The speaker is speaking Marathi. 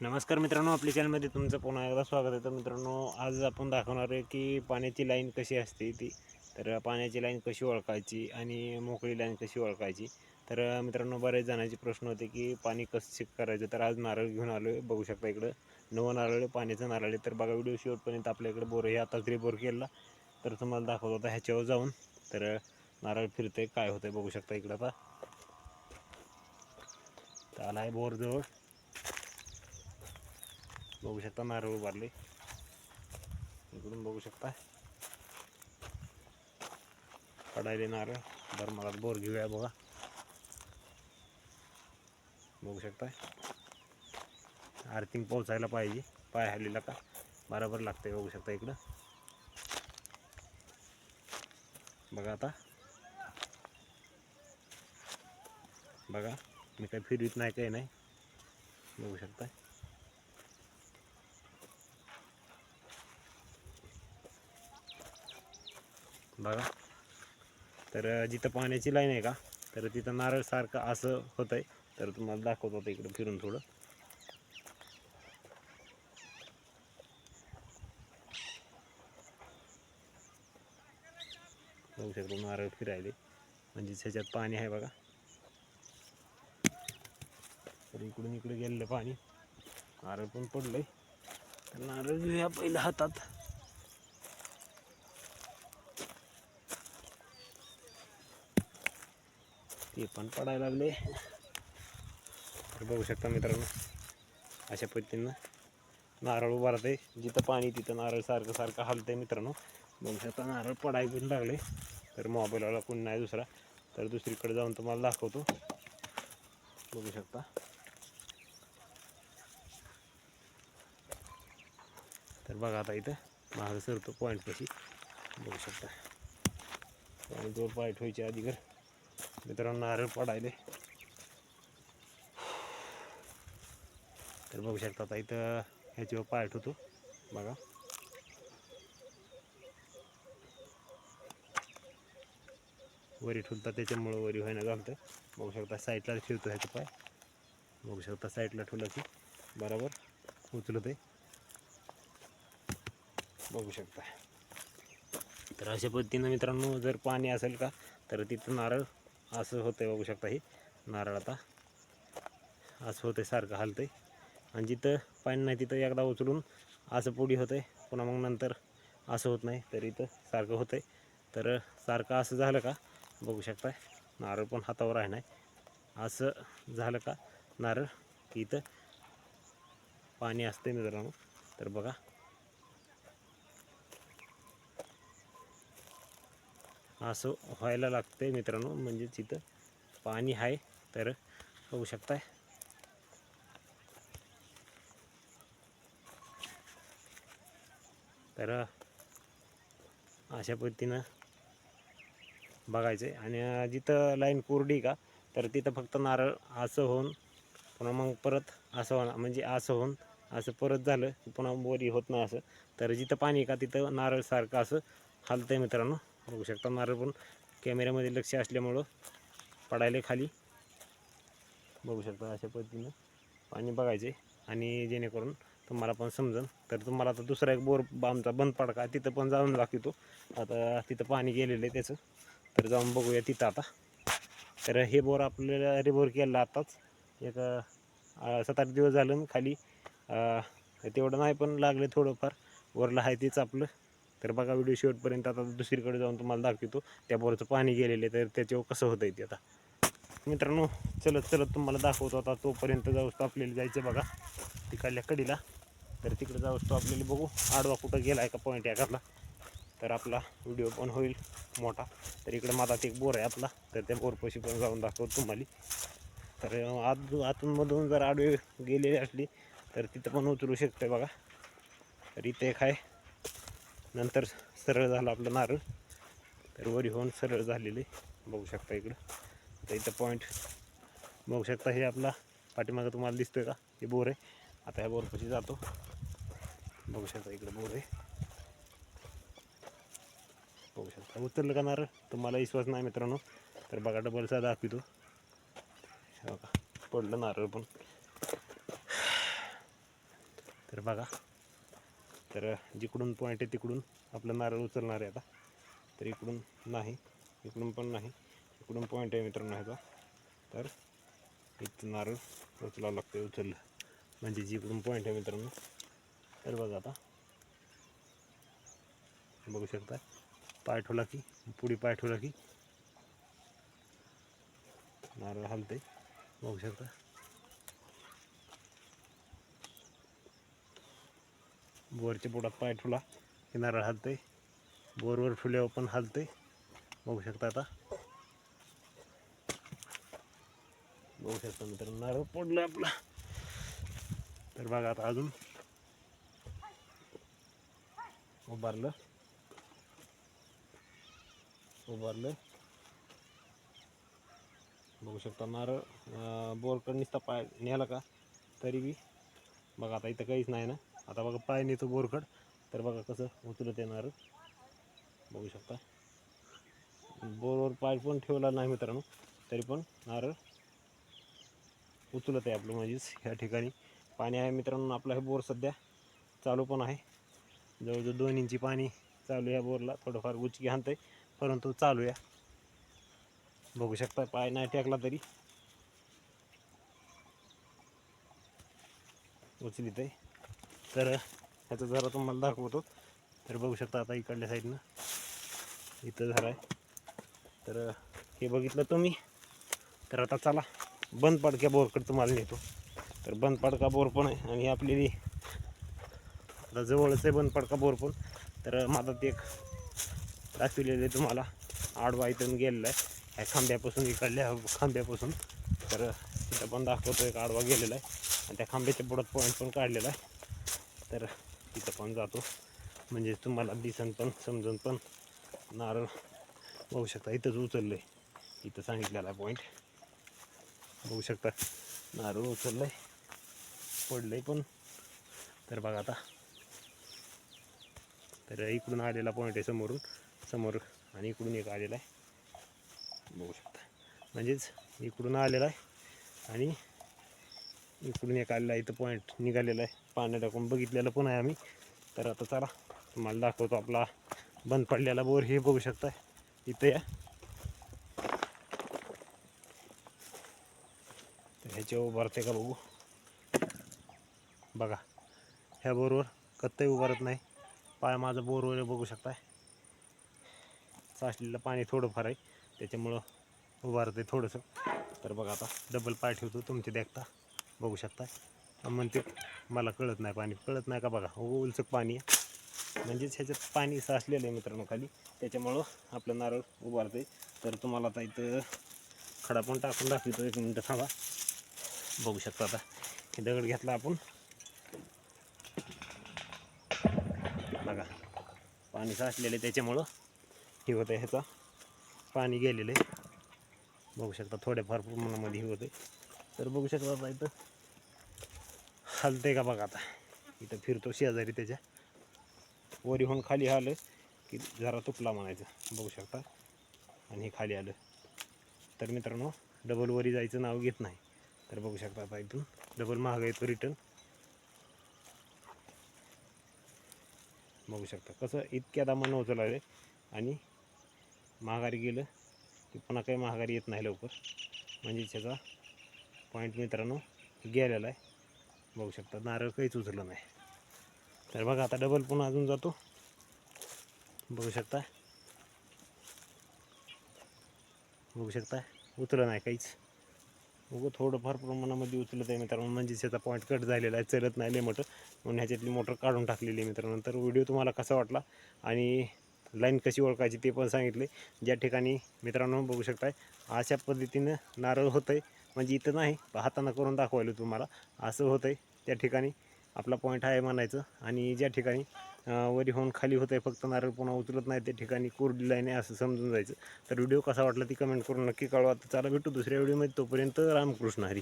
नमस्कार मित्रांनो आपल्या चॅनलमध्ये तुमचं पुन्हा एकदा स्वागत आहे. तर मित्रांनो आज आपण दाखवणार आहे की पाण्याची लाईन कशी असते ती. तर पाण्याची लाईन कशी ओळखायची आणि मोकळी लाईन कशी ओळखायची. तर मित्रांनो बरेच जणांचे प्रश्न होते की पाणी कसं चेक करायचं. तर आज नारळ घेऊन आलो आहे बघू शकता इकडं. नवं नारळ आहे पाण्याचं नारळ आहे. तर बघा व्हिडिओ शेवटपर्यंत आपल्याकडे बोर हे आता तरी बोर केला तर तुम्हाला दाखवत होता ह्याच्यावर जाऊन. तर नारळ फिरतंय काय होतं बघू शकता इकडं आता. आला आहे बोर जवळ बघू शकता नारळ उभारले. इकडून बघू शकता. पडायले नारळ. बरं मला बोर घेऊया बघा. बघू शकता. आर्थिंग पोहोचायला पाहिजे. पाय हल्लीला का बरोबर लागतंय बघू शकता इकडं. बघा आता. बघा. मी काही फिरवीत नाही काही नाही. बघू शकता. बघा. तर जिथं पाण्याची लाईन आहे का तर तिथं नारळ सारखं असं होतं आहे तर तुम्हाला दाखवत होतं इकडं फिरून थोडं. बघू शकतो नारळ फिरायले. म्हणजे ह्याच्यात पाणी आहे बघा. तर इकडून इकडे गेलेलं पाणी. नारळ पण पडलंय. तर नारळ घेऊया पहिल्या हातात. ते पण पडायला लागले. तर बघू शकता मित्रांनो अशा पद्धतीनं नारळ उभारत आहे जिथं पाणी तिथं नारळ सारखं सारखं हलतंय मित्रांनो. बघू शकता नारळ पडायला पण लागले. तर मोबाईलवाला कोण नाही दुसरा. तर दुसरीकडे जाऊन तुम्हाला दाखवतो. बघू शकता. तर बघा आता इथं माझं सरतो पॉईंटपाशी बघू शकता. जोर दोन पॉईंट व्हायच्या आधी घर. मित्रांनो नारळ पडायले. तर बघू शकता आता इथं ह्याच्यावर पाय ठेवतो बघा. वरी ठेवता त्याच्यामुळं वरी व्हायला घालतं बघू शकता साईडला ठेवतो ह्याचं पाय. बघू शकता साईडला ठेवलं की बरोबर उचलत आहे. बघू शकता. तर अशा पद्धतीनं मित्रांनो जर पाणी असेल का तर तिथं नारळ असं होतंय बघू शकता हे नारळ आता. असं होतंय सारखं हलतंय. आणि जिथं पाणी नाही तिथं एकदा उचलून असं पुढी होतंय पुन्हा मग नंतर असं होत नाही तर इथं सारखं होतंय. तर सारखं असं झालं का? बघू शकताय नारळ पण हातावर आहे नाही. असं झालं का? नारळ की इथं पाणी असते मित्रांनो. तर बघा असं व्हायला लागतं आहे मित्रांनो. म्हणजे तिथं पाणी आहे तर बघू शकताय. तर अशा पद्धतीनं बघायचं आहे आणि जिथं लाईन कोरडी का तर तिथं फक्त नारळ असं होऊन पुन्हा मग परत असं होणार. म्हणजे असं होऊन असं परत झालं की पुन्हा बोरी होत नाही असं. तर जिथं पाणी आहे का तिथं नारळ सारखं असं हलतं आहे मित्रांनो. बघू शकता नारळ पण कॅमेऱ्यामध्ये लक्ष असल्यामुळं पडायला खाली. बघू शकता अशा पद्धतीनं पाणी बघायचे आणि जेणेकरून तुम्हाला पण समजेल तर तुम्हाला आता दुसरा एक बोर आमचा बंद पडका तिथं पण जाऊन दाखवतो आता तिथं पाणी गेलेलं आहे त्याचं. तर जाऊन बघूया तिथं आता. तर हे बोर आपल्याला रिबोर केलेला आताच. एक सात आठ दिवस झालं खाली तेवढं नाही पण लागले थोडंफार. वरला आहे तेच आपलं. तर बघा व्हिडिओ शेवटपर्यंत आता दुसरीकडे जाऊन तुम्हाला दाखवतो. त्या बोरचं पाणी गेलेले तर त्याच्यावर कसं होतं ते आता. मित्रांनो चलत चलत तुम्हाला दाखवतो आता तोपर्यंत जाऊ तो आपल्याला जायचं बघा. तिकडल्या कडीला. तर तिकडे जाऊस तो आपल्याला बघू. आडवा कुठं गेला आहे का पॉईंट एखादला तर आपला व्हिडिओ पण होईल मोठा. तर इकडे माझा एक बोर आहे आपला. तर त्या बोरपाशी पण जाऊन दाखवतो तुम्हाला. तर आत आतूनमधून जर आडवे गेलेली असली तर तिथं पण उतरू शकते बघा. तर इथे एक आहे. नंतर सरळ झालं आपलं नारळ. तर वरी होऊन सरळ झालेले. बघू शकता इकडं. तर इथं पॉईंट बघू शकता हे आपला पाठीमागं तुम्हाला दिसतोय का? हे बोर आहे. आता ह्या बोरपाशी जातो. बघू शकता इकडं बोर आहे. बघू शकता. उतरलं का नारळ? तुम्हाला विश्वास नाही मित्रांनो. तर बघा डबलचा दाखवितो. बघा पडलं नारळ पण. तर बघा. तर जिकडून पॉईंट आहे तिकडून आपलं नारळ उचलणार आहे आता. तर इकडून नाही इकडून पण नाही इकडून पॉईंट आहे मित्रांनो ह्याचा. तर इथं नारळ उचलावं लागतं उचललं. म्हणजे जिकडून पॉईंट आहे मित्रांनो. तर बघा आता. बघू शकता. पाय ठेवला की पुढे पाय ठेवला की. नारळ हलते बघू शकता. बोरच्या पोटात पाय ठेवला की नारळ हलते बोरवर ठेवल्यावर पण हलते बघू शकता आता. बघू शकता मित्र नारळ पडलं आपला. तर बघा आता अजून. उभारलं. उभारलं. बघू शकता नारळ अं, पाय न्यायला का? तरी बी. बघा आता इथं काहीच नाही ना. आता बघा पाय नेतो बोरकड तर बघा कसं उचलत येणार. बघू शकता. बोरवर पाय पण ठेवला नाही मित्रांनो. तरी पण नारळ उचलत आहे आपलं म्हणजेच ह्या ठिकाणी. पाणी आहे मित्रांनो आपला हे बोर सध्या चालू पण आहे. जवळजवळ दोन इंची पाणी चालू या बोरला. थोडंफार उचकी हाणतंय परंतु चालू या बघू शकता पाय नाही टेकला तरी. उचलीत आहे. तर ह्याचं जरा तुम्हाला दाखवतो. तर बघू शकता आता इकडल्या साईडनं इथं झालं आहे. तर हे बघितलं तुम्ही? तर आता चला बंद पडक्या बोरकडे तुम्हाला नेतो. तर बंद पडका बोर पण आहे आणि आपली आता जवळच आहे बंद पडका बोर पण. तर माझा ते एक दाखविलेलं आहे तुम्हाला. आडवा इथून गेलेला आहे. ह्या खांब्यापासून इकडल्या खांब्यापासून. तर तिथं पण दाखवतो एक आडवा गेलेला आहे. आणि त्या खांब्याच्या बुडात पॉईंट पण काढलेला आहे. तर तिथं पण जातो. म्हणजे तुम्हाला दिसन पण समजून पण नारळ बघू शकता इथंच उचललं आहे इथं सांगितलेला आहे पॉईंट बघू शकता नारळ उचललं आहे पडलं आहे पण. तर बघा आता. तर इकडून आलेला पॉईंट आहे समोरून. समोर आणि इकडून एक आलेला आहे. बघू शकता. म्हणजेच इकडून आलेला आहे आणि इकडून एक आलेला आहे इथं पॉईंट निघालेला आहे. पाण्यात टाकून बघितलेलं पण आहे आम्ही. तर आता चला तुम्हाला दाखवतो आपला बंद पडलेला बोर हे बघू शकता इथं या. तर ह्याच्या उभारते का बघू? बघा ह्या बोरवर कत्तही उभारत नाही. पाय माझा बोरवर बघू शकताय. साचलेलं पाणी थोडंफार आहे. त्याच्यामुळं उभारते थोडंसं. तर बघा आता डबल पाय ठेवतो तुमचे देखता. बघू शकता. म्हणते मला कळत नाही पाणी. कळत नाही का बघा हो, उलचक पाणी आहे. म्हणजेच ह्याच्यात पाणी साचलेलं आहे मित्रांनो खाली. त्याच्यामुळं आपलं नारळ उभारते तर तुम्हाला आता इथं खडा पण टाकून दाखवतो. एक मिनटं थांबा. बघू शकता आता. हे दगड घेतला आपण. बघा पाणी साचलेलं आहे त्याच्यामुळं हे होतं ह्याचा. पाणी गेलेलं आहे. बघू शकता थोड्याफार प्रमाणामध्ये हे होते तर बघू शकता आता इथं हलते का बघा आता. इथं फिरतो शेजारी त्याच्या. वरी होऊन खाली आलं की जरा तुपला म्हणायचं. बघू शकता. आणि हे खाली आलं. तर मित्रांनो डबल वरी जायचं नाव घेत नाही. तर बघू शकता आता इथून. डबल महाग येतो रिटर्न बघू शकता. कसं इतक्या दामानं उचलावे आणि महागारी गेलं की पुन्हा काही महागारी येत नाही लवकर. म्हणजे त्याचा पॉईंट मित्रांनो गेलेला आहे. बघू शकता. नारळ काहीच उचललं नाही. तर बघा आता डबल पुन्हा अजून जातो. बघू शकता. बघू शकता. उचलं नाही काहीच. बघू थोडंफार प्रमाणामध्ये उचलत आहे मित्रांनो. म्हणजे त्याचा पॉईंट कट झालेला आहे. चलत नाही लय मोटर म्हणून ह्याच्यातली मोटर काढून टाकलेली आहे मित्रांनो. तर व्हिडिओ तुम्हाला कसा वाटला? आणि लाईन कशी ओळखायची ते पण सांगितले ज्या ठिकाणी मित्रांनो बघू शकताय अशा पद्धतीनं नारळ होतं आहे म्हणजे इथं नाही हातानं करून दाखवायला तुम्हाला. असं होतं आहे त्या ठिकाणी. आपला पॉईंट आहे म्हणायचं. आणि ज्या ठिकाणी वरी होऊन खाली होतं आहे फक्त नारळ पुन्हा उचलत नाही त्या ठिकाणी कोरडी लाईन आहे असं समजून जायचं. तर व्हिडिओ कसा वाटला ती कमेंट करून नक्की कळवा. तर चला भेटू दुसऱ्या व्हिडिओमध्ये तोपर्यंत रामकृष्ण हरी.